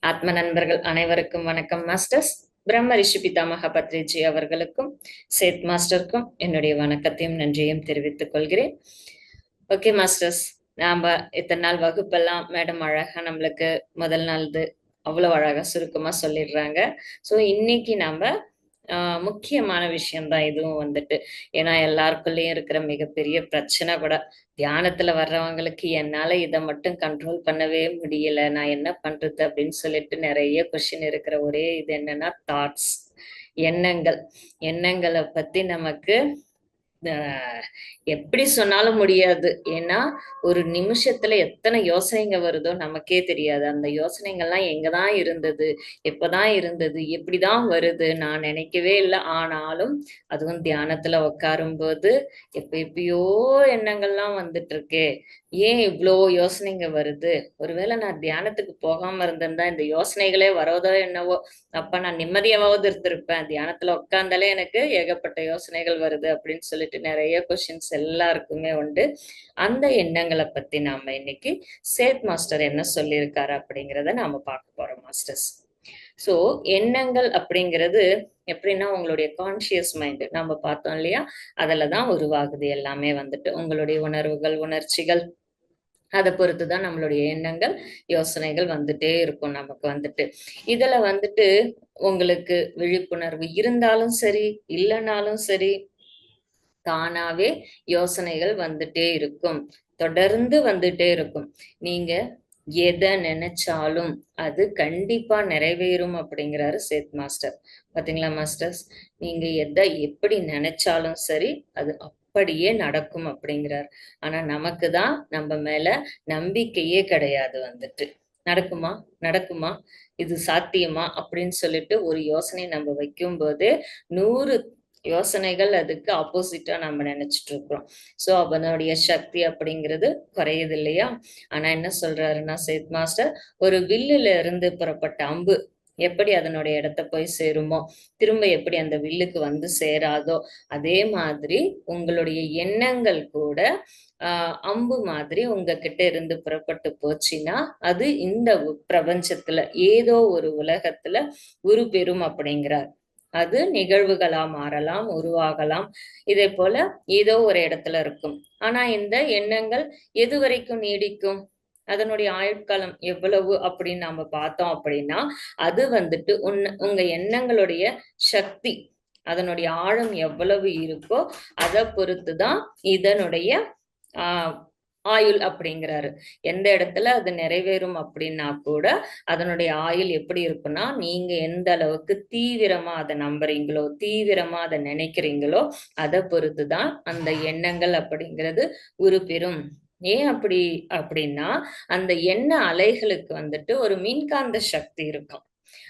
ஆத்ம நண்பர்கள் அனைவருக்கும் வணக்கம் மாஸ்டர்ஸ். பிரம்ம ரிஷி பிதாமக பத்ரிஜி அவர்களுக்கும் சேத் மாஸ்டருக்கும் என்னுடைய வணக்கத்தையும் நன்றியையும் தெரிவித்துக் கொள்கிறேன். Okay masters. நாம இத்தனை நாள் வகுப்பெல்லாம் மேடம் அழகா நம்மளுக்கு முதல் நாள் அவ்வளவு அழகா சுருக்கமா சொல்லிடுறாங்க. சோ இன்னைக்கு நாம முக்கியமான விஷயம்தான் இதுவும் வந்துட்டு. ஏன்னா எல்லாருக்குள்ளயும் இருக்கிற மிகப்பெரிய பிரச்சனை கூட தியானத்துல வர்றவங்களுக்கு என்னால இதை மட்டும் கண்ட்ரோல் பண்ணவே முடியல. நான் என்ன பண்றது அப்படின்னு சொல்லிட்டு நிறைய கொஸ்டின் இருக்கிற ஒரே இது என்னன்னா தாட்ஸ் எண்ணங்கள். எண்ணங்களை பத்தி நமக்கு எப்படி சொன்னாலும் முடியாது. ஏன்னா ஒரு நிமிஷத்துல எத்தனை யோசனைங்க வருதோ நமக்கே தெரியாது. அந்த யோசனைகள்லாம் எங்கதான் இருந்தது? எப்பதான் இருந்தது? எப்படிதான் வருது? நான் நினைக்கவே இல்லை. ஆனாலும் அதுவும் தியானத்துல உட்காரும் போது எப்ப எப்பயோ எண்ணங்கள்லாம் வந்துட்டு இருக்கே ஏன் இவ்வளோ யோசனைங்க வருது? ஒருவேளை நான் தியானத்துக்கு போகாம இருந்திருந்தா இந்த யோசனைகளே வரதோ என்னவோ? அப்ப நான் நிம்மதியாவது இருந்திருப்பேன். தியானத்துல உட்காந்தாலே எனக்கு ஏகப்பட்ட யோசனைகள் வருது அப்படின்னு சொல்லிட்டு நிறைய கொஸ்டின்ஸ் எல்லாருக்குமே உண்டு. அந்த எண்ணங்களை பத்தி நாம இன்னைக்கு சேத் மாஸ்டர் என்ன சொல்லியிருக்காரு அப்படிங்கிறத நாம பார்க்க போறோம் மாஸ்டர்ஸ். ஸோ எண்ணங்கள் அப்படிங்கிறது எப்படின்னா உங்களுடைய கான்சியஸ் மைண்டு நம்ம பார்த்தோம் இல்லையா? அதில் தான் உருவாகுது எல்லாமே வந்துட்டு. உங்களுடைய உணர்வுகள் உணர்ச்சிகள் அதை பொறுத்துதான் நம்மளுடைய எண்ணங்கள் யோசனைகள் வந்துட்டே இருக்கும் நமக்கு வந்துட்டு. இதுல வந்துட்டு உங்களுக்கு விழிப்புணர்வு இருந்தாலும் சரி இல்லைனாலும் சரி தானாவே யோசனைகள் வந்துட்டே இருக்கும். தொடர்ந்து வந்துட்டே இருக்கும். நீங்க எதை நினைச்சாலும் அது கண்டிப்பா நிறைவேறும் அப்படிங்கிறாரு சேத் மாஸ்டர். பாத்தீங்களா மாஸ்டர்ஸ்? நீங்க எதை எப்படி நினைச்சாலும் சரி அது அப்படியே நடக்கும் அப்படிங்கிறார். ஆனா நமக்கு தான் நம்ம மேல நம்பிக்கையே கிடையாது வந்துட்டு. நடக்குமா? நடக்குமா? இது சாத்தியமா? அப்படின்னு சொல்லிட்டு ஒரு யோசனை நம்ம வைக்கும் போது நூறு யோசனைகள் அதுக்கு ஆப்போசிட்டா நம்ம நினைச்சிட்டு இருக்கிறோம். சோ அவனுடைய சக்தி அப்படிங்கிறது குறையுது இல்லையா? ஆனா என்ன சொல்றாருன்னா சேத் மாஸ்டர் ஒரு வில்லுல இருந்து புறப்பட்ட அம்பு எப்படி அதனுடைய இடத்த போய் சேருமோ? திரும்ப எப்படி அந்த வில்லுக்கு வந்து சேராதோ? அதே மாதிரி உங்களுடைய எண்ணங்கள் கூட ஆஹ் அம்பு மாதிரி உங்ககிட்ட இருந்து புறப்பட்டு போச்சுன்னா அது இந்த பிரபஞ்சத்துல ஏதோ ஒரு உலகத்துல உருப்பெறும் அப்படிங்கிறார். அது நிகழ்வுகளா மாறலாம் உருவாகலாம். இதே போல ஏதோ ஒரு இடத்துல இருக்கும். ஆனா இந்த எண்ணங்கள் எது வரைக்கும் நீடிக்கும்? அதனுடைய ஆயுட்காலம் எவ்வளவு அப்படின்னு நாம பார்த்தோம் அப்படின்னா அது வந்துட்டு உன் உங்க எண்ணங்களுடைய சக்தி அதனுடைய ஆழம் எவ்வளவு இருக்கோ அதை பொறுத்துதான் இதனுடைய ஆஹ் ஆயுள் அப்படிங்கிறாரு. எந்த இடத்துல அது நிறைவேறும் அப்படின்னா கூட அதனுடைய ஆயுள் எப்படி இருக்குன்னா நீங்க எந்த அளவுக்கு தீவிரமா அதை நம்புறீங்களோ தீவிரமா அதை நினைக்கிறீங்களோ அதை பொறுத்துதான் அந்த எண்ணங்கள் அப்படிங்கிறது உருப்பெறும் ஏன் அப்படி அப்படின்னா அந்த எண்ண அலைகளுக்கு வந்துட்டு ஒரு மின்காந்த சக்தி இருக்கும்.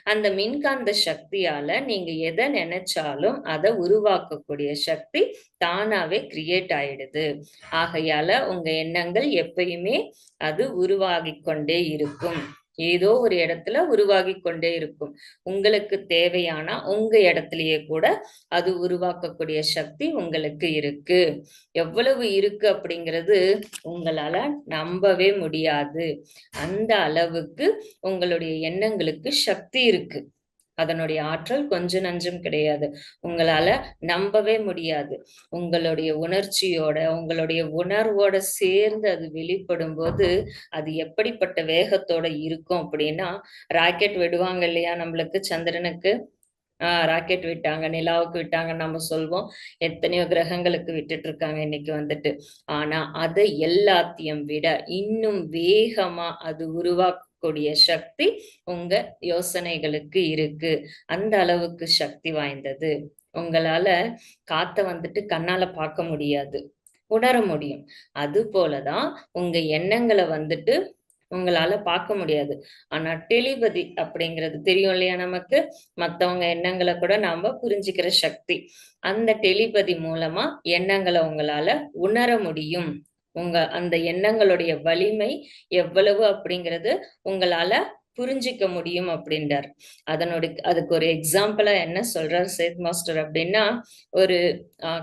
அந்த மின்காந்த சக்தியால நீங்க எதை நினைச்சாலும் அதை உருவாக்கக்கூடிய சக்தி தானாவே கிரியேட் ஆயிடுது. ஆகையால உங்க எண்ணங்கள் எப்பயுமே அது உருவாகி கொண்டே இருக்கும். ஏதோ ஒரு இடத்துல உருவாகி கொண்டே இருக்கும். உங்களுக்கு தேவையான உங்க இடத்துலயே கூட அது உருவாக்கக்கூடிய சக்தி உங்களுக்கு இருக்கு. எவ்வளவு இருக்கு அப்படிங்கிறது உங்களால நம்பவே முடியாது. அந்த அளவுக்கு உங்களுடைய எண்ணங்களுக்கு சக்தி இருக்கு. அதனுடைய ஆற்றல் கொஞ்சம் நஞ்சம் கிடையாது. உங்களால நம்பவே முடியாது. உங்களுடைய உணர்ச்சியோட உங்களுடைய உணர்வோட சேர்ந்து அது வெளிப்படும் போது அது எப்படிப்பட்ட வேகத்தோட இருக்கும் அப்படின்னா ராக்கெட் விடுவாங்க இல்லையா? நம்மளுக்கு சந்திரனுக்கு ஆஹ் ராக்கெட் விட்டாங்க நிலாவுக்கு விட்டாங்க நம்ம சொல்வோம். எத்தனையோ கிரகங்களுக்கு விட்டுட்டு இருக்காங்க இன்னைக்கு வந்துட்டு. ஆனா அதை எல்லாத்தையும் விட இன்னும் வேகமா அது உருவாக்க கூடிய சக்தி உங்க யோசனைகளுக்கு இருக்கு. அந்த அளவுக்கு சக்தி வாய்ந்தது. உங்களால காத்த வந்துட்டு கண்ணால பார்க்க முடியாது. உணர முடியும். அது போலதான் உங்க எண்ணங்களை வந்துட்டு உங்களால பார்க்க முடியாது. ஆனா டெலிபதி அப்படிங்கிறது தெரியும் இல்லையா நமக்கு? மத்தவங்க எண்ணங்களை கூட நாம புரிஞ்சுக்கிற சக்தி. அந்த டெலிபதி மூலமா எண்ணங்களை உங்களால உணர முடியும். உங்க அந்த எண்ணங்களுடைய வலிமை எவ்வளவு அப்படிங்கிறது உங்களால புரிஞ்சிக்க முடியும் அப்படின்றார். அதனுடைய அதுக்கு ஒரு எக்ஸாம்பிளா என்ன சொல்றார் சேத் மாஸ்டர் அப்படின்னா ஒரு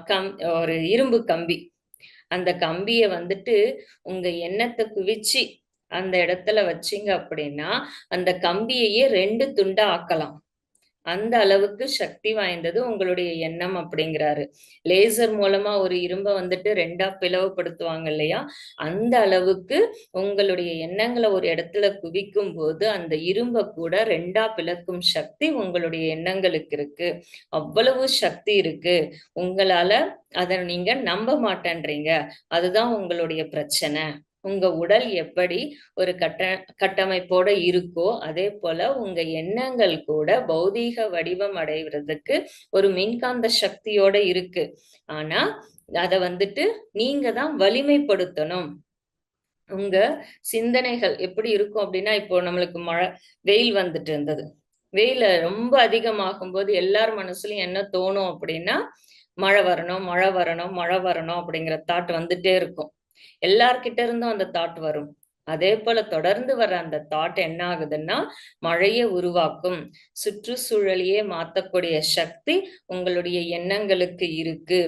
கம் ஒரு இரும்பு கம்பி. அந்த கம்பியை வந்துட்டு உங்க எண்ணத்தை குவிச்சு அந்த இடத்துல வச்சீங்க அப்படின்னா அந்த கம்பியையே ரெண்டு துண்டா ஆக்கலாம். அந்த அளவுக்கு சக்தி வாய்ந்தது உங்களுடைய எண்ணம் அப்படிங்கிறாரு. லேசர் மூலமா ஒரு இரும்பை வந்துட்டு ரெண்டா பிளவுபடுத்துவாங்க இல்லையா? அந்த அளவுக்கு உங்களுடைய எண்ணங்களை ஒரு இடத்துல குவிக்கும் போது அந்த இரும்பை கூட ரெண்டா பிளக்கும் சக்தி உங்களுடைய எண்ணங்களுக்கு இருக்கு. அவ்வளவு சக்தி இருக்கு. உங்களால அதை நீங்க நம்ப மாட்டேன்றீங்க. அதுதான் உங்களுடைய பிரச்சனை. உங்க உடல் எப்படி ஒரு கட்ட கட்டமைப்போட இருக்கோ அதே போல உங்க எண்ணங்கள் கூட பௌதீக வடிவம் அடைவதற்கு ஒரு மின்காந்த சக்தியோட இருக்கு. ஆனா அத வந்துட்டு நீங்க தான் வலிமைப்படுத்தணும். உங்க சிந்தனைகள் எப்படி இருக்கும் அப்படின்னா இப்போ நம்மளுக்கு மழை வெயில் வந்துட்டு இருந்தது. வெயில ரொம்ப அதிகமாகும் போது எல்லார் மனசுலயும் என்ன தோணும் அப்படின்னா மழை வரணும் மழை வரணும் மழை வரணும் அப்படிங்கிற தாட் வந்துட்டே இருக்கும். எல்லார்கிட்ட இருந்தும் அந்த தாட் வரும். அதே போல தொடர்ந்து வர அந்த தாட் என்ன ஆகுதுன்னா மழையை உருவாக்கும். சுற்றுச்சூழலையே மாத்தக்கூடிய சக்தி உங்களுடைய எண்ணங்களுக்கு இருக்கு.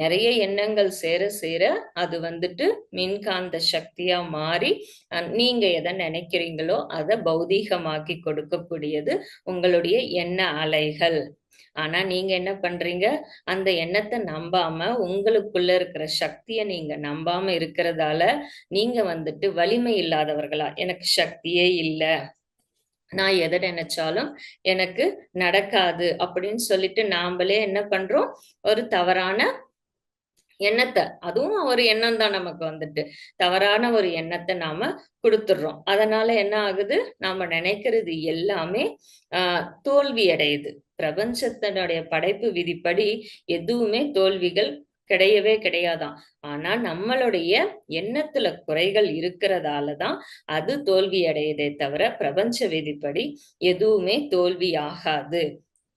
நிறைய எண்ணங்கள் சேர சேர அது வந்துட்டு மின்காந்த சக்தியா மாறி நீங்க எதை நினைக்கிறீங்களோ அதை பௌதீகமாக்கி கொடுக்கக்கூடியது உங்களுடைய எண்ண அலைகள். ஆனா நீங்க என்ன பண்றீங்க? அந்த எண்ணத்தை நம்பாம உங்களுக்குள்ள இருக்கிற சக்திய நீங்க நம்பாம இருக்கிறதால நீங்க வந்துட்டு வலிமை இல்லாதவர்களா? எனக்கு சக்தியே இல்ல. நான் எதை நினைச்சாலும் எனக்கு நடக்காது அப்படின்னு சொல்லிட்டு நாமளே என்ன பண்றோம்? ஒரு தவறான எண்ணத்தை. அதுவும் ஒரு எண்ணம் தான் நமக்கு வந்துட்டு. தவறான ஒரு எண்ணத்தை நாம கொடுத்துடுறோம். அதனால என்ன ஆகுது? நாம நினைக்கிறது எல்லாமே ஆஹ் தோல்வி அடையுது பிரபஞ்சத்தினுடைய படைப்பு விதிப்படி எதுவுமே தோல்விகள் கிடையவே கிடையாதாம் ஆனா நம்மளுடைய எண்ணத்துல குறைகள் இருக்கிறதாலதான் அது தோல்வி அடையதே தவிர பிரபஞ்ச விதிப்படி எதுவுமே தோல்வி ஆகாது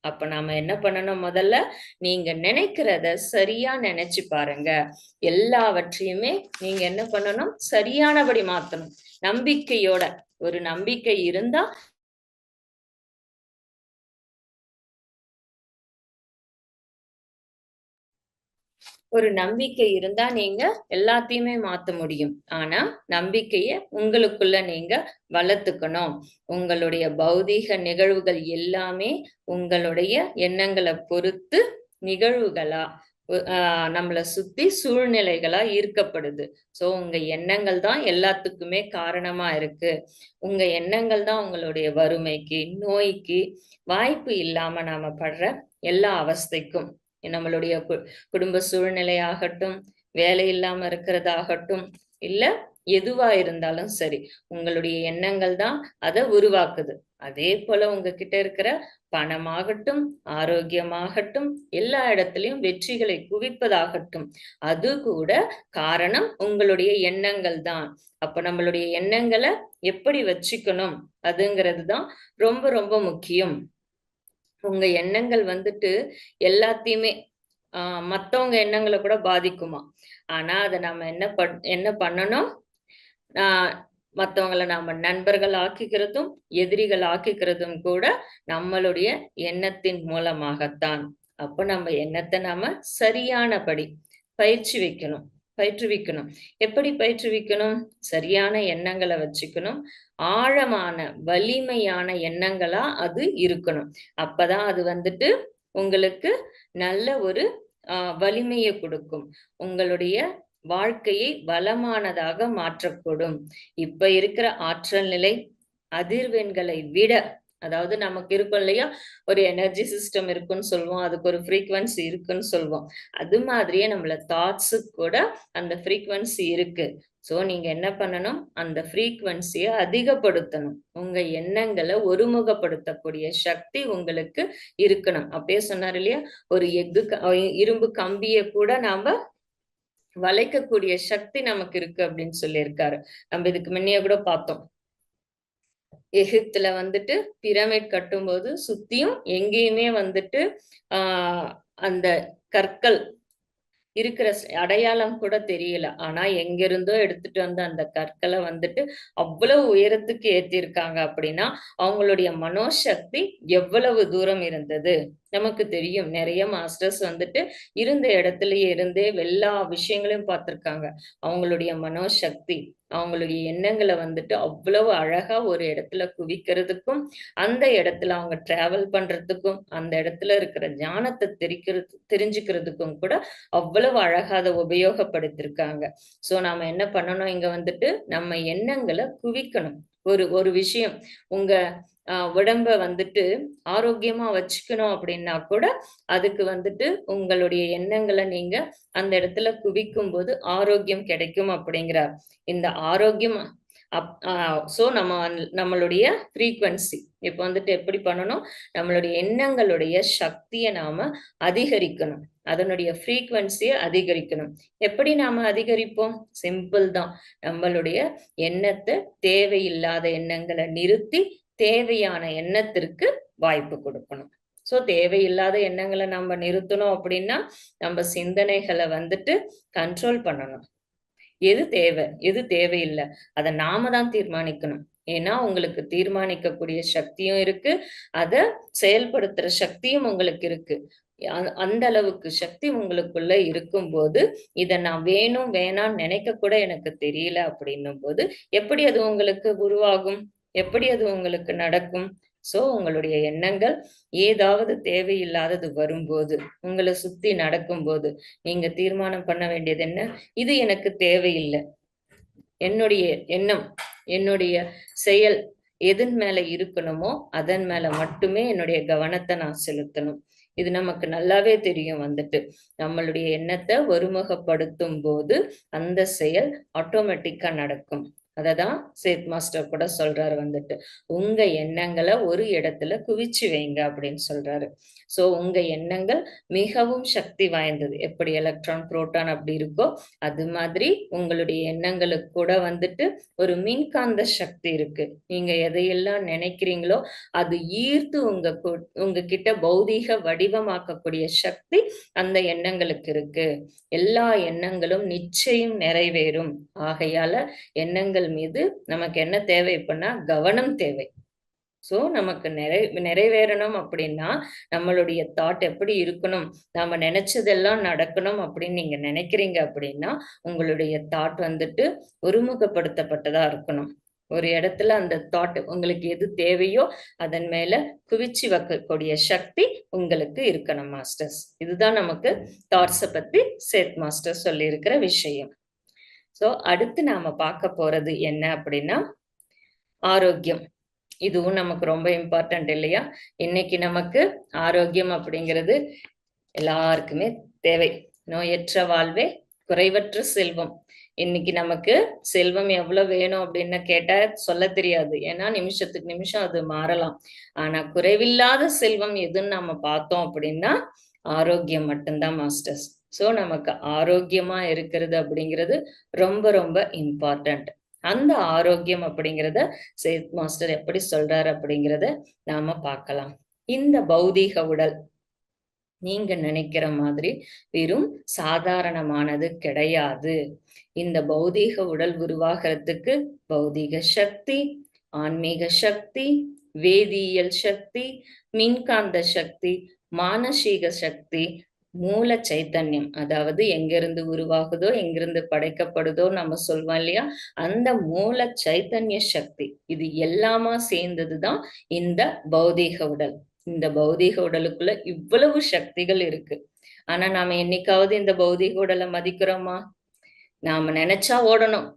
அப்ப நாம என்ன பண்ணணும் முதல்ல? நீங்க நினைக்கிறத சரியா நினைச்சு பாருங்க. எல்லாவற்றையுமே நீங்க என்ன பண்ணணும்? சரியானபடி மாத்தணும். நம்பிக்கையோட ஒரு நம்பிக்கை இருந்தா ஒரு நம்பிக்கை இருந்தா நீங்க எல்லாத்தையுமே மாத்த முடியும். ஆனா நம்பிக்கைய உங்களுக்குள்ள நீங்க வளர்த்துக்கணும். உங்களுடைய பௌதீக நிகழ்வுகள் எல்லாமே உங்களுடைய எண்ணங்களை பொறுத்து நிகழ்வுகளா நம்மளை சுத்தி சூழ்நிலைகளா ஈர்க்கப்படுது. சோ உங்க எண்ணங்கள் தான் எல்லாத்துக்குமே காரணமா இருக்கு. உங்க எண்ணங்கள் தான் உங்களுடைய வறுமைக்கு நோய்க்கு வாய்ப்பு இல்லாம நாம படுற எல்லா அவஸ்தைக்கும். நம்மளுடைய குடும்ப சூழ்நிலையாகட்டும் வேலை இல்லாம இருக்கிறதாகட்டும் இல்ல எதுவா இருந்தாலும் சரி உங்களுடைய எண்ணங்கள் தான் அதை உருவாக்குது. அதே போல உங்ககிட்ட இருக்கிற பணமாகட்டும் ஆரோக்கியமாகட்டும் எல்லா இடத்துலயும் வெற்றிகளை குவிப்பதாகட்டும் அது கூட காரணம் உங்களுடைய எண்ணங்கள் தான். அப்ப நம்மளுடைய எண்ணங்களை எப்படி வச்சுக்கணும் அதுங்கிறது தான் ரொம்ப ரொம்ப முக்கியம். உங்க எண்ணங்கள் வந்துட்டு எல்லாத்தையுமே ஆஹ் மத்தவங்க எண்ணங்களை கூட பாதிக்குமா? ஆனா அதை நம்ம என்ன பண் என்ன பண்ணணும்? ஆஹ் மத்தவங்களை நாம நண்பர்கள் ஆக்கிக்கிறதும் எதிரிகள் ஆக்கிக்கிறதும் கூட நம்மளுடைய எண்ணத்தின் மூலமாகத்தான். அப்ப நம்ம எண்ணத்தை நாம சரியானபடி பயிற்சி வைக்கணும் பயிற்றுவிக்கணும். எப்படி பயிற்றுவிக்கணும்? சரியான எண்ணங்களை வச்சுக்கணும். ஆழமான வலிமையான எண்ணங்களா அது இருக்கணும். அப்பதான் அது வந்துட்டு உங்களுக்கு நல்ல ஒரு வலிமையை கொடுக்கும். உங்களுடைய வாழ்க்கையை வளமானதாக மாற்றக்கூடும் இப்ப இருக்கிற ஆற்றல் நிலை அதிர்வெண்களை விட அதாவது நமக்கு இருக்கும் இல்லையா? ஒரு எனர்ஜி சிஸ்டம் இருக்குன்னு சொல்லுவோம். அதுக்கு ஒரு ஃப்ரீக்வன்சி இருக்குன்னு சொல்லுவோம். அது மாதிரியே நம்மள தாட்ஸுக்கு கூட அந்த ஃப்ரீக்வன்சி இருக்கு. ஸோ நீங்க என்ன பண்ணணும்? அந்த ஃப்ரீக்வன்சியை அதிகப்படுத்தணும். உங்க எண்ணங்களை ஒருமுகப்படுத்தக்கூடிய சக்தி உங்களுக்கு இருக்கணும். அப்படியே சொன்னார் இல்லையா? ஒரு எஃகு இரும்பு கம்பியை கூட நாம வளைக்கக்கூடிய சக்தி நமக்கு இருக்கு அப்படின்னு சொல்லியிருக்காரு. நம்ம இதுக்கு முன்னே கூட பார்த்தோம். எகிப்துல வந்துட்டு பிரமிட் கட்டும்போது சுத்தியும் எங்கேயுமே வந்துட்டு ஆஹ் அந்த கற்கள் இருக்கிற அடையாளம் கூட தெரியல. ஆனா எங்க இருந்தோ எடுத்துட்டு வந்த அந்த கற்களை வந்துட்டு அவ்வளவு உயரத்துக்கு ஏத்திருக்காங்க அப்படின்னா அவங்களுடைய மனோசக்தி எவ்வளவு தூரம் இருந்தது? நமக்கு தெரியும். நிறைய மாஸ்டர்ஸ் வந்துட்டு இருந்த இடத்துலயே இருந்தே எல்லா விஷயங்களையும் பார்த்திருக்காங்க. அவங்களுடைய மனோசக்தி அவங்களுடைய எண்ணங்களை வந்துட்டு அவ்வளவு அழகா ஒரு இடத்துல குவிக்கிறதுக்கும் அந்த இடத்துல அவங்க டிராவல் பண்றதுக்கும் அந்த இடத்துல இருக்கிற ஞானத்தை தெரிக்கிறது தெரிஞ்சுக்கிறதுக்கும் கூட அவ்வளவு அழகா அதை உபயோகப்படுத்திருக்காங்க. சோ நாம என்ன பண்ணணும்? இங்க வந்துட்டு நம்ம எண்ணங்களை குவிக்கணும். ஒரு ஒரு விஷயம் உங்க உடம்ப வந்துட்டு ஆரோக்கியமா வச்சுக்கணும் அப்படின்னா கூட அதுக்கு வந்துட்டு உங்களுடைய எண்ணங்களை நீங்க அந்த இடத்துல குவிக்கும் போது ஆரோக்கியம் கிடைக்கும் அப்படிங்கிறார். இந்த ஆரோக்கியம் அப் ஸோ நம்ம நம்மளுடைய ஃப்ரீக்வன்சி இப்போ வந்துட்டு எப்படி பண்ணணும்? நம்மளுடைய எண்ணங்களுடைய சக்தியை நாம அதிகரிக்கணும். அதனுடைய ஃப்ரீக்வன்சியை அதிகரிக்கணும். எப்படி நாம அதிகரிப்போம்? சிம்பிள் தான். நம்மளுடைய எண்ணத்தை தேவையில்லாத எண்ணங்களை நிறுத்தி தேவையான எண்ணத்திற்கு வாய்ப்பு கொடுக்கணும். சோ தேவையில்லாத எண்ணங்களை நம்ம நிறுத்தணும் அப்படின்னா நம்ம சிந்தனைகளை வந்துட்டு கண்ட்ரோல் பண்ணணும். எது தேவை? எது தேவையில்லை? அதை நாம தான் தீர்மானிக்கணும். ஏன்னா உங்களுக்கு தீர்மானிக்கக்கூடிய சக்தியும் இருக்கு. அதை செயல்படுத்துற சக்தியும் உங்களுக்கு இருக்கு. அந்த அளவுக்கு சக்தி உங்களுக்குள்ள இருக்கும்போது இதை நான் வேணும் வேணாம்னு நினைக்க கூட எனக்கு தெரியல அப்படின்னும் போது எப்படி அது உங்களுக்கு உருவாகும்? எப்படி அது உங்களுக்கு நடக்கும்? சோ உங்களுடைய எண்ணங்கள் ஏதாவது தேவையில்லாதது வரும்போது உங்களை சுத்தி நடக்கும்போது நீங்க தீர்மானம் பண்ண வேண்டியது என்ன? இது எனக்கு தேவையில்லை. என்னுடைய எண்ணம் என்னுடைய செயல் எதன் மேல இருக்கணுமோ அதன் மேல மட்டுமே என்னுடைய கவனத்தை நான் செலுத்தணும். இது நமக்கு நல்லாவே தெரியும் வந்துட்டு. நம்மளுடைய எண்ணத்தை ஒருமுகப்படுத்தும் போது அந்த செயல் ஆட்டோமேட்டிக்கா நடக்கும். அதை தான் சேத் மாஸ்டர் கூட சொல்றாரு வந்துட்டு. உங்க எண்ணங்களை ஒரு இடத்துல குவிச்சு வைங்க அப்படின்னு சொல்றாரு. சோ உங்க எண்ணங்கள் மிகவும் சக்தி வாய்ந்தது. எப்படி எலக்ட்ரான் புரோட்டான் அப்படி இருக்கோ அது மாதிரி உங்களுடைய எண்ணங்களுக்கு கூட வந்துட்டு ஒரு மின்காந்த சக்தி இருக்கு. நீங்க எதையெல்லாம் நினைக்கிறீங்களோ அது ஈர்த்து உங்க கு- உங்க கிட்ட பௌதீக வடிவமாக்கக்கூடிய சக்தி அந்த எண்ணங்களுக்கு இருக்கு. எல்லா எண்ணங்களும் நிச்சயம் நிறைவேறும். ஆகையால எண்ணங்கள் மீது நமக்கு என்ன தேவை அப்படின்னா கவனம் தேவை. சோ நமக்கு நிறை நிறைவேறணும் அப்படின்னா நம்மளுடைய தாட் எப்படி இருக்கணும் நாம நினைச்சதெல்லாம் நடக்கணும் அப்படின்னு நீங்க நினைக்கிறீங்க அப்படின்னா உங்களுடைய தாட் வந்துட்டு ஒருமுகப்படுத்தப்பட்டதா இருக்கணும். ஒரு இடத்துல அந்த தாட் உங்களுக்கு எது தேவையோ அதன் மேல குவிச்சு வைக்கக்கூடிய சக்தி உங்களுக்கு இருக்கணும் மாஸ்டர்ஸ் இதுதான் நமக்கு தாட்ஸை பத்தி சேத் மாஸ்டர் சொல்லியிருக்கிற விஷயம். சோ அடுத்து நாம பார்க்க போறது என்ன அப்படின்னா ஆரோக்கியம். இதுவும் நமக்கு ரொம்ப இம்பார்ட்டன்ட் இல்லையா? இன்னைக்கு நமக்கு ஆரோக்கியம் அப்படிங்கிறது எல்லாருக்குமே தேவை. நோயற்ற வாழ்வே குறைவற்ற செல்வம். இன்னைக்கு நமக்கு செல்வம் எவ்வளவு வேணும் அப்படின்னு கேட்டா சொல்ல தெரியாது. ஏன்னா நிமிஷத்துக்கு நிமிஷம் அது மாறலாம். ஆனா குறைவில்லாத செல்வம் எதுன்னு நம்ம பார்த்தோம் அப்படின்னா ஆரோக்கியம் மட்டும்தான் மாஸ்டர்ஸ் சோ நமக்கு ஆரோக்கியமா இருக்கிறது அப்படிங்கிறது ரொம்ப ரொம்ப இம்பார்ட்டன்ட் அந்த ஆரோக்கியம் அப்படிங்கிறத சேத் மாஸ்டர் எப்படி சொல்றாரு அப்படிங்கிறத நாம பார்க்கலாம். இந்த பௌதீக உடல் நீங்க நினைக்கிற மாதிரி வெறும் சாதாரணமானது கிடையாது. இந்த பௌதீக உடல் உருவாகிறதுக்கு பௌதீக சக்தி ஆன்மீக சக்தி வேதியியல் சக்தி மின்காந்த சக்தி மானசீக சக்தி மூல சைத்தன்யம். அதாவது எங்கிருந்து உருவாகுதோ எங்கிருந்து படைக்கப்படுதோ நம்ம சொல்வோம் இல்லையா? அந்த மூல சைத்தன்ய சக்தி. இது எல்லாமா சேர்ந்ததுதான் இந்த பௌதீக உடல். இந்த பௌதீக உடலுக்குள்ள இவ்வளவு சக்திகள் இருக்கு. ஆனா நாம என்னைக்காவது இந்த பௌதீக உடலை மதிக்கிறோமா? நாம நினைச்சா ஓடணும்.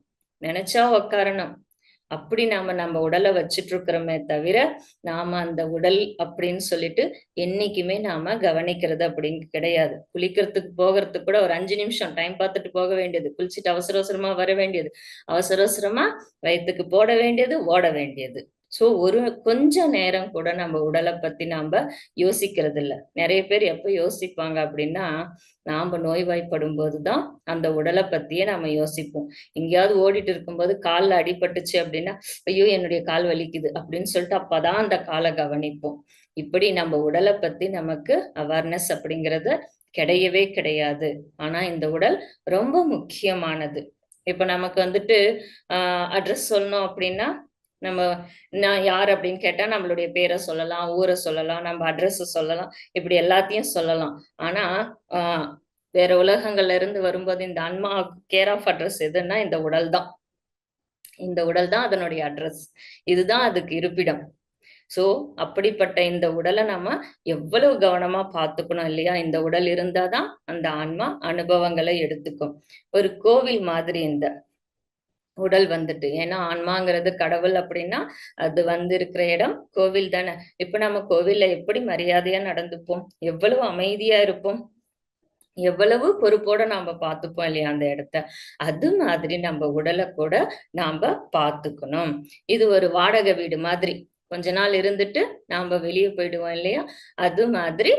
நினைச்சா உக்காரணும். அப்படி நாம நம்ம உடலை வச்சுட்டு இருக்கிறோமே தவிர நாம அந்த உடல் அப்படின்னு சொல்லிட்டு என்னைக்குமே நாம கவனிக்கிறது அப்படின்னு கிடையாது. குளிக்கிறதுக்கு போகிறதுக்கு கூட ஒரு அஞ்சு நிமிஷம் டைம் பார்த்துட்டு போக வேண்டியது. குளிச்சுட்டு அவசர அவசரமா வர வேண்டியது. அவசர அவசரமா வயிற்றுக்கு போட வேண்டியது ஓட வேண்டியது. சோ ஒரு கொஞ்ச நேரம் கூட நம்ம உடலை பத்தி நாம யோசிக்கிறது இல்ல நிறைய பேர் எப்ப யோசிப்பாங்க அப்படின்னா நாம நோய்வாய்ப்படும் போதுதான் அந்த உடலை பத்தியே நாம யோசிப்போம். எங்கேயாவது ஓடிட்டு இருக்கும்போது காலில் அடிபட்டுச்சு அப்படின்னா ஐயோ என்னுடைய கால் வலிக்குது அப்படின்னு சொல்லிட்டு அப்பதான் அந்த காலை கவனிப்போம். இப்படி நம்ம உடலை பத்தி நமக்கு அவேர்னஸ் அப்படிங்கறது கிடையவே கிடையாது. ஆனா இந்த உடல் ரொம்ப முக்கியமானது. இப்ப நமக்கு வந்துட்டு ஆஹ் அட்ரஸ் சொல்லணும் அப்படின்னா நம்ம நான் யார் அப்படின்னு கேட்டா நம்மளுடைய பேரை சொல்லலாம் ஊரை சொல்லலாம் நம்ம அட்ரஸ் சொல்லலாம் இப்படி எல்லாத்தையும் சொல்லலாம். ஆனா ஆஹ் வேற உலகங்கள்ல இருந்து வரும்போது இந்த அன்மா கேர் ஆஃப் அட்ரஸ் எதுன்னா இந்த உடல் தான். இந்த உடல் தான் அதனுடைய அட்ரஸ் இதுதான் அதுக்கு இருப்பிடம். சோ அப்படிப்பட்ட இந்த உடலை நம்ம எவ்வளவு கவனமா பார்த்துக்கணும் இல்லையா? இந்த உடல் இருந்தாதான் அந்த ஆன்மா அனுபவங்களை எடுத்துக்கும். ஒரு கோவில் மாதிரி இந்த உடல் வந்துட்டு. ஏன்னா ஆன்மாங்கிறது கடவுள் அப்படின்னா அது வந்து இருக்கிற இடம் கோவில் தானே. இப்ப நம்ம கோவில்ல எப்படி மரியாதையா நடந்துப்போம்? எவ்வளவு அமைதியா இருப்போம்? எவ்வளவு பொறுப்போட நாம பார்த்துப்போம் இல்லையா அந்த இடத்த. அது மாதிரி நம்ம உடலை கூட நாம பார்த்துக்கணும். இது ஒரு வாடகை வீடு மாதிரி. கொஞ்ச நாள் இருந்துட்டு நாம வெளியே போயிடுவோம் இல்லையா? அது மாதிரி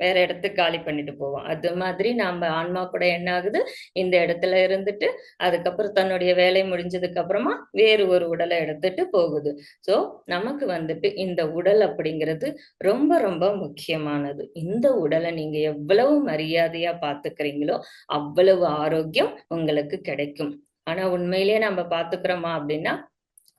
வேற இடத்துக்கு காலி பண்ணிட்டு போவோம். அது மாதிரி நாம ஆன்மா கூட என்ன ஆகுது? இந்த இடத்துல இருந்துட்டு அதுக்கப்புறம் தன்னுடைய வேலை முடிஞ்சதுக்கு அப்புறமா வேறு ஒரு உடலை எடுத்துட்டு போகுது. சோ நமக்கு வந்துட்டு இந்த உடல் அப்படிங்கிறது ரொம்ப ரொம்ப முக்கியமானது. இந்த உடலை நீங்க எவ்வளவு மரியாதையா பாத்துக்கிறீங்களோ அவ்வளவு ஆரோக்கியம் உங்களுக்கு கிடைக்கும். ஆனா உண்மையிலேயே நம்ம பாத்துக்கிறோமா அப்படின்னா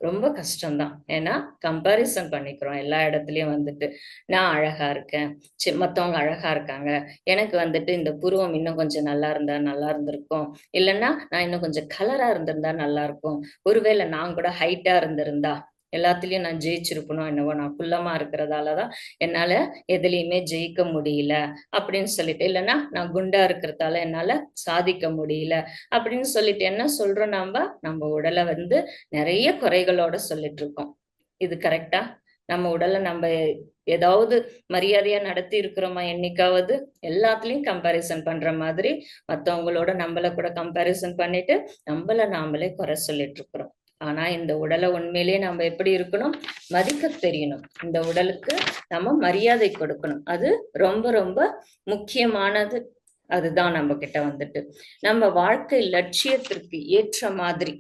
ரொம்ப கஷ்டம்தான். ஏன்னா கம்பாரிசன் பண்ணிக்கிறோம். எல்லா இடத்துலயும் வந்துட்டு நான் அழகா இருக்கேன். சி மத்தவங்க அழகா இருக்காங்க. எனக்கு வந்துட்டு இந்த புருவம் இன்னும் கொஞ்சம் நல்லா இருந்தா நல்லா இருந்திருக்கும். இல்லைன்னா நான் இன்னும் கொஞ்சம் கலரா இருந்திருந்தா நல்லா இருக்கும். ஒருவேளை நான் கூட ஹைட்டா இருந்திருந்தா எல்லாத்துலயும் நான் ஜெயிச்சிருக்கணும் என்னவோ நான் குள்ளமா இருக்கிறதாலதான் என்னால எதுலையுமே ஜெயிக்க முடியல அப்படின்னு சொல்லிட்டு இல்லைன்னா நான் குண்டா இருக்கிறதால என்னால சாதிக்க முடியல அப்படின்னு சொல்லிட்டு என்ன சொல்றோம் நம்ம நம்ம உடலை வந்து நிறைய குறைகளோட சொல்லிட்டு இருக்கோம். இது கரெக்டா நம்ம உடலை நம்ம ஏதாவது மரியாதையா நடத்தி இருக்கிறோமா என்னைக்காவது? எல்லாத்துலயும் கம்பாரிசன் பண்ற மாதிரி மத்தவங்களோட நம்மள கூட கம்பாரிசன் பண்ணிட்டு நம்மள நாமளே குறை சொல்லிட்டு இருக்கிறோம். ஆனா இந்த உடலை உண்மையிலேயே நம்ம எப்படி இருக்கணும்? மதிக்க தெரியணும். இந்த உடலுக்கு நம்ம மரியாதை கொடுக்கணும். அது ரொம்ப ரொம்ப முக்கியமானது. அதுதான் நம்ம கிட்ட வந்துட்டு. நம்ம வாழ்க்கை லட்சியத்திற்கு ஏற்ற மாதிரி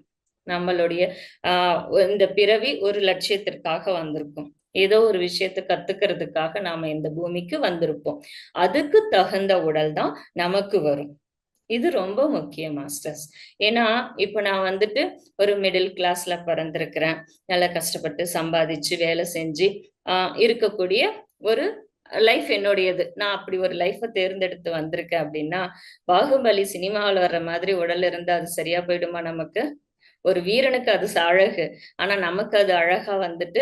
நம்மளுடைய ஆஹ் இந்த பிறவி ஒரு லட்சியத்திற்காக வந்திருக்கும். ஏதோ ஒரு விஷயத்தை கத்துக்கிறதுக்காக நாம இந்த பூமிக்கு வந்திருப்போம். அதுக்கு தகுந்த உடல் தான் நமக்கு வரும். இது ரொம்ப முக்கியம் மாஸ்டர்ஸ். ஏன்னா இப்ப நான் வந்துட்டு ஒரு மிடில் கிளாஸ்ல பிறந்திருக்கிறேன். நல்லா கஷ்டப்பட்டு சம்பாதிச்சு வேலை செஞ்சு ஆஹ் இருக்கக்கூடிய ஒரு லைஃப் என்னுடையது. நான் அப்படி ஒரு லைஃப்பை தேர்ந்தெடுத்து வந்திருக்கேன் அப்படின்னா பாகுபலி சினிமாவில் வர்ற மாதிரி உடல் இருந்து அது சரியா போயிடுமா நமக்கு? ஒரு வீரனுக்கு அது அழகு. ஆனா நமக்கு அது அழகா வந்துட்டு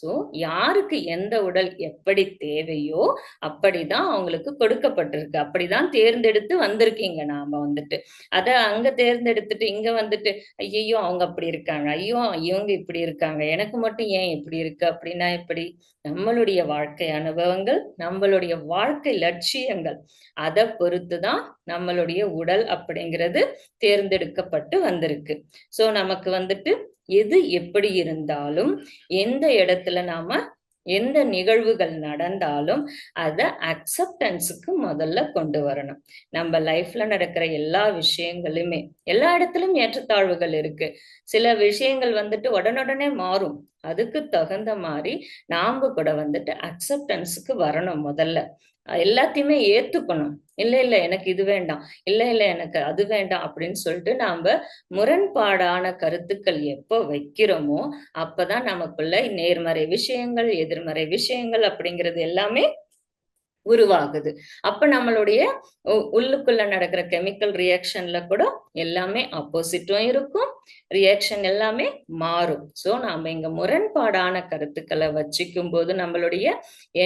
சோ யாருக்கு எந்த உடல் எப்படி தேவையோ அப்படிதான் அவங்களுக்கு கொடுக்கப்பட்டிருக்கு. அப்படிதான் தேர்ந்தெடுத்து வந்திருக்கீங்க நாம வந்துட்டு. அத அங்க தேர்ந்தெடுத்துட்டு இங்க வந்துட்டு ஐயோ அவங்க அப்படி இருக்காங்க. ஐயோ இவங்க இப்படி இருக்காங்க. எனக்கு மட்டும் ஏன் இப்படி இருக்கு? அப்படின்னா எப்படி? நம்மளுடைய வாழ்க்கை அனுபவங்கள் நம்மளுடைய வாழ்க்கை லட்சியங்கள் அதை பொறுத்துதான் நம்மளுடைய உடல் அப்படிங்கிறது தேர்ந்தெடுக்கப்பட்டு வந்திருக்கு. சோ நமக்கு வந்துட்டு எது எப்படி இருந்தாலும் எந்த இடத்துல நாம எந்த நிகழ்வுகள் நடந்தாலும் அத அக்செப்டன்ஸுக்கு முதல்ல கொண்டு வரணும். நம்ம லைஃப்ல நடக்கிற எல்லா விஷயங்களுமே எல்லா இடத்துலயும் ஏற்றத்தாழ்வுகள் இருக்கு. சில விஷயங்கள் வந்துட்டு உடனுடனே மாறும். அதுக்கு தகுந்த மாதிரி நாம கூட வந்துட்டு அக்செப்டன்ஸுக்கு வரணும் முதல்ல. எல்லாத்தையுமே ஏத்துக்கணும். இல்ல இல்ல எனக்கு இது வேண்டாம். இல்ல இல்ல எனக்கு அது வேண்டாம் அப்படின்னு சொல்லிட்டு நாம முரண்பாடான கருத்துக்கள் எப்போ வைக்கிறோமோ அப்பதான் நமக்குள்ள நேர்மறை விஷயங்கள் எதிர்மறை விஷயங்கள் அப்படிங்கிறது எல்லாமே உருவாகுது. அப்ப நம்மளுடைய உள்ளுக்குள்ள நடக்கிற கெமிக்கல் ரியாக்ஷன்ல கூட எல்லாமே ஆப்போசிட்டும் இருக்கும். ரியாக்ஷன் எல்லாமே மாறும். சோ நாம இங்க முரண்பாடான கருத்துக்களை வச்சுக்கும் போது நம்மளுடைய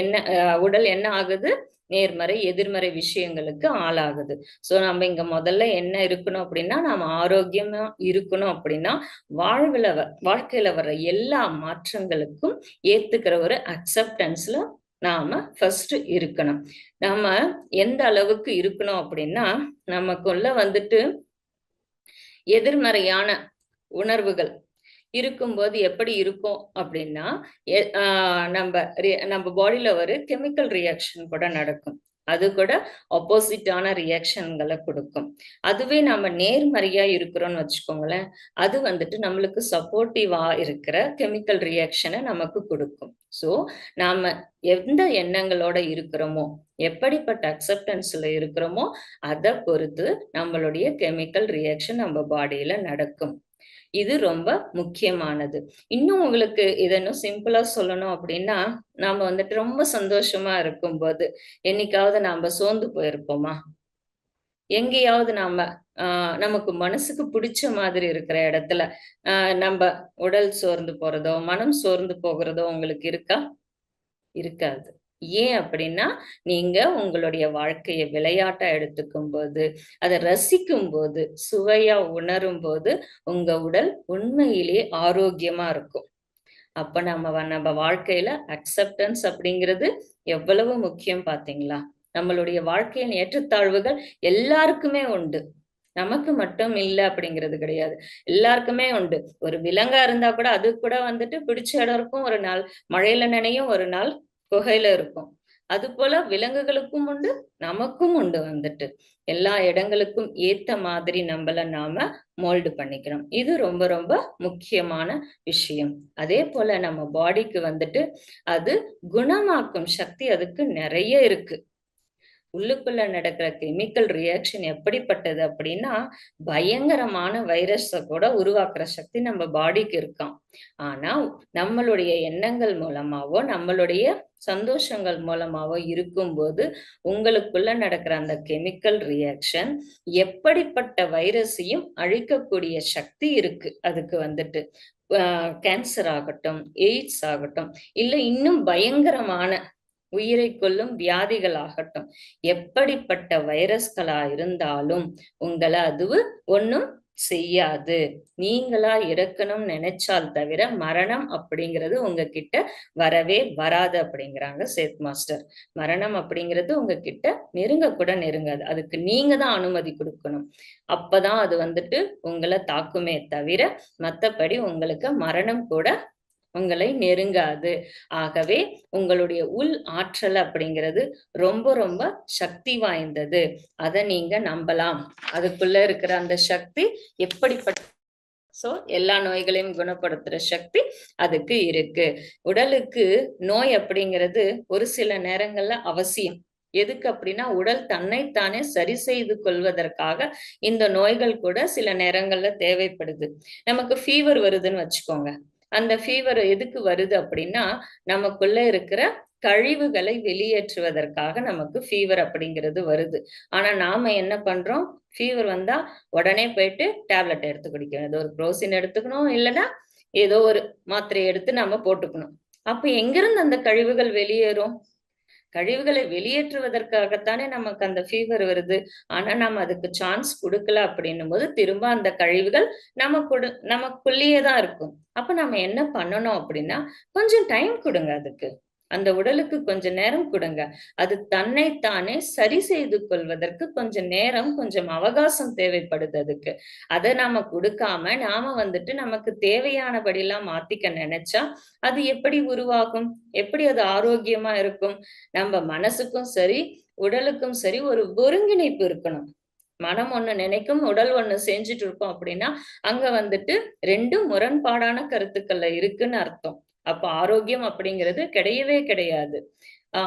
என்ன உடல் என்ன ஆகுது? நேர்மறை எதிர்மறை விஷயங்களுக்கு ஆளாகுது. சோ நம்ம இங்க முதல்ல என்ன இருக்கணும் அப்படின்னா நாம ஆரோக்கியமா இருக்கணும் அப்படின்னா வாழ்வுல வாழ்க்கையில வர்ற எல்லா மாற்றங்களுக்கும் ஏத்துக்கிற ஒரு அக்செப்டன்ஸ்ல நாம ஃபர்ஸ்ட் இருக்கணும். நாம எந்த அளவுக்கு இருக்கணும் அப்படின்னா நமக்குள்ள வந்துட்டு எதிர்மறையான உணர்வுகள் இருக்கும்போது எப்படி இருக்கும் அப்படின்னா நம்ம நம்ம பாடியில ஒரு கெமிக்கல் ரியாக்ஷன் கூட நடக்கும். அது கூட ஆப்போசிட்டான ரியாக்ஷன்களை கொடுக்கும். அதுவே நம்ம நேர்மறையா இருக்கிறோம்னு வச்சுக்கோங்களேன் அது வந்துட்டு நம்மளுக்கு சப்போர்ட்டிவா இருக்கிற கெமிக்கல் ரியாக்ஷனை நமக்கு கொடுக்கும். ஸோ நாம எந்த எண்ணங்களோட இருக்கிறோமோ எப்படிப்பட்ட அக்செப்டன்ஸ்ல இருக்கிறோமோ அதை பொறுத்து நம்மளுடைய கெமிக்கல் ரியாக்ஷன் நம்ம பாடியில நடக்கும். இது ரொம்ப முக்கியமானது. இன்னும் உங்களுக்கு இதை சிம்பிளா சொல்லணும் அப்படின்னா நாம வந்துட்டு ரொம்ப சந்தோஷமா இருக்கும்போது என்னைக்காவது நாம சோர்ந்து போயிருப்போமா? எங்கேயாவது நாம ஆஹ் நமக்கு மனசுக்கு பிடிச்ச மாதிரி இருக்கிற இடத்துல ஆஹ் நம்ம உடல் சோர்ந்து போறதோ மனம் சோர்ந்து போகிறதோ உங்களுக்கு இருக்கா? இருக்காது. ஏன் அப்படின்னா நீங்க உங்களுடைய வாழ்க்கையை விளையாட்டா எடுத்துக்கும் போது அதை ரசிக்கும் போது சுவையா உணரும் போது உங்க உடல் உண்மையிலேயே ஆரோக்கியமா இருக்கும். அப்ப நம்ம நம்ம வாழ்க்கையில அக்செப்டன்ஸ் அப்படிங்கிறது எவ்வளவு முக்கியம் பாத்தீங்களா? நம்மளுடைய வாழ்க்கையின் ஏற்றத்தாழ்வுகள் எல்லாருக்குமே உண்டு. நமக்கு மட்டும் இல்லை அப்படிங்கிறது கிடையாது. எல்லாருக்குமே உண்டு. ஒரு விலங்கா இருந்தா கூட அது கூட வந்துட்டு பிடிச்ச இடம் இருக்கும். ஒரு நாள் மழையில நினையும் ஒரு நாள் குகையில இருக்கும். அது போல விலங்குகளுக்கும் உண்டு நமக்கும் உண்டு வந்துட்டு. எல்லா இடங்களுக்கும் ஏத்த மாதிரி நம்மள நாம மோல்டு பண்ணிக்கிறோம் இது ரொம்ப ரொம்ப முக்கியமான விஷயம். அதே போல நம்ம பாடிக்கு வந்துட்டு அது குணமாக்கும் சக்தி அதுக்கு நிறைய இருக்கு. உள்ளுக்குள்ள நடக்கிற கெமிக்கல் ரியாக்ஷன் எப்படிப்பட்டது அப்படின்னா பயங்கரமான வைரஸ கூட உருவாக்குற சக்தி நம்ம பாடிக்கு இருக்காம். ஆனா நம்மளுடைய எண்ணங்கள் மூலமாவோ நம்மளுடைய சந்தோஷங்கள் மூலமாவோ இருக்கும்போது உங்களுக்குள்ள நடக்கிற அந்த கெமிக்கல் ரியாக்ஷன் எப்படிப்பட்ட வைரஸையும் அழிக்கக்கூடிய சக்தி இருக்கு. அதுக்கு வந்துட்டு கேன்சர் ஆகட்டும் எய்ட்ஸ் ஆகட்டும் இல்ல இன்னும் பயங்கரமான உயிரை கொல்லும் வியாதிகள் ஆகட்டும் எப்படிப்பட்ட வைரஸ்களா இருந்தாலும் உங்களை அதுவு ஒன்னும் செய்யாது. நீங்களா இறக்கணும் நினைச்சால் தவிர மரணம் அப்படிங்கிறது உங்ககிட்ட வரவே வராது அப்படிங்கிறாங்க சேத் மாஸ்டர். மரணம் அப்படிங்கிறது உங்ககிட்ட நெருங்க கூட நெருங்காது. அதுக்கு நீங்க தான் அனுமதி கொடுக்கணும். அப்பதான் அது வந்துட்டு உங்களை தாக்குமே தவிர மத்தபடி உங்களுக்கு மரணம் கூட உங்களை நெருங்காது. ஆகவே உங்களுடைய உள் ஆற்றல் அப்படிங்கிறது ரொம்ப ரொம்ப சக்தி வாய்ந்தது. அதை நீங்க நம்பலாம். அதுக்குள்ள இருக்கிற அந்த சக்தி எப்படிப்பட்ட சோ எல்லா நோய்களையும் குணப்படுத்துற சக்தி அதுக்கு இருக்கு. உடலுக்கு நோய் அப்படிங்கிறது ஒரு சில நேரங்கள்ல அவசியம். எதுக்கு அப்படின்னா உடல் தன்னைத்தானே சரி செய்து கொள்வதற்காக இந்த நோய்கள் கூட சில நேரங்கள்ல தேவைப்படுது. நமக்கு ஃபீவர் வருதுன்னு வச்சுக்கோங்க. அந்த ஃபீவர் எதுக்கு வருது அப்படின்னா நமக்குள்ள இருக்கிற கழிவுகளை வெளியேற்றுவதற்காக நமக்கு ஃபீவர் அப்படிங்கிறது வருது. ஆனா நாம என்ன பண்றோம்? ஃபீவர் வந்தா உடனே போயிட்டு டேப்லெட் எடுத்து குடிக்கணும். ஏதோ ஒரு குரோசின் எடுத்துக்கணும் இல்லைன்னா ஏதோ ஒரு மாத்திரை எடுத்து நம்ம போட்டுக்கணும். அப்ப எங்கிருந்து அந்த கழிவுகள் வெளியேறும்? கழிவுகளை வெளியேற்றுவதற்காகத்தானே நமக்கு அந்த ஃபீவர் வருது. ஆனா நம்ம அதுக்கு சான்ஸ் கொடுக்கல அப்படின்னும் போது திரும்ப அந்த கழிவுகள் நமக்கு நமக்குள்ளேயே தான் இருக்கும். அப்ப நம்ம என்ன பண்ணணும் அப்படின்னா கொஞ்சம் டைம் கொடுங்க அதுக்கு. அந்த உடலுக்கு கொஞ்ச நேரம் கொடுங்க. அது தன்னைத்தானே சரி செய்து கொள்வதற்கு கொஞ்சம் நேரம் கொஞ்சம் அவகாசம் தேவைப்படுது அதுக்கு. அதை நாம கொடுக்காம நாம வந்துட்டு நமக்கு தேவையானபடிலாம் மாத்திக்க நினைச்சா அது எப்படி உருவாகும்? எப்படி அது ஆரோக்கியமா இருக்கும்? நம்ம மனசுக்கும் சரி உடலுக்கும் சரி ஒரு ஒருங்கிணைப்பு இருக்கணும். மனம் ஒண்ணு நினைக்கும் உடல் ஒண்ணு செஞ்சுட்டு இருக்கோம் அப்படின்னா அங்க வந்துட்டு ரெண்டும் முரண்பாடான கருத்துக்கள்ல இருக்குன்னு அர்த்தம். அப்ப ஆரோக்கியம் அப்படிங்கிறது கிடையவே கிடையாது.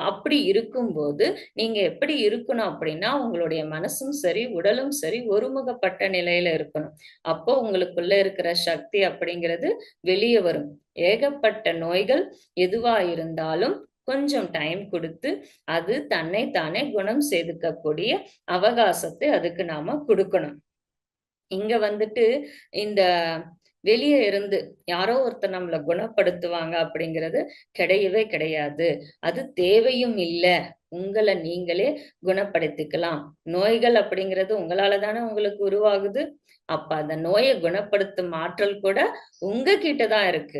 அப்படி இருக்கும்போது நீங்க எப்படி இருக்கணும் அப்படின்னா உங்களுடைய மனசும் சரி உடலும் சரி ஒருமுகப்பட்ட நிலையில இருக்கணும். அப்போ உங்களுக்குள்ள இருக்கிற சக்தி அப்படிங்கிறது வெளியே வரும். ஏகப்பட்ட நோய்கள் எதுவா இருந்தாலும் கொஞ்சம் டைம் கொடுத்து அது தன்னை தானே குணம் செய்துக்கக்கூடிய அவகாசத்தை அதுக்கு நாம கொடுக்கணும். இங்க வந்துட்டு இந்த வெளியே இருந்து யாரோ ஒருத்தர் நம்மளை குணப்படுத்துவாங்க அப்படிங்கிறது கிடையவே கிடையாது. அது தேவையும் இல்லை. உங்களை நீங்களே குணப்படுத்திக்கலாம். நோய்கள் அப்படிங்கிறது உங்களால தானே உங்களுக்கு உருவாகுது. அப்ப அந்த நோயை குணப்படுத்தும் ஆற்றல் கூட உங்ககிட்ட தான் இருக்கு.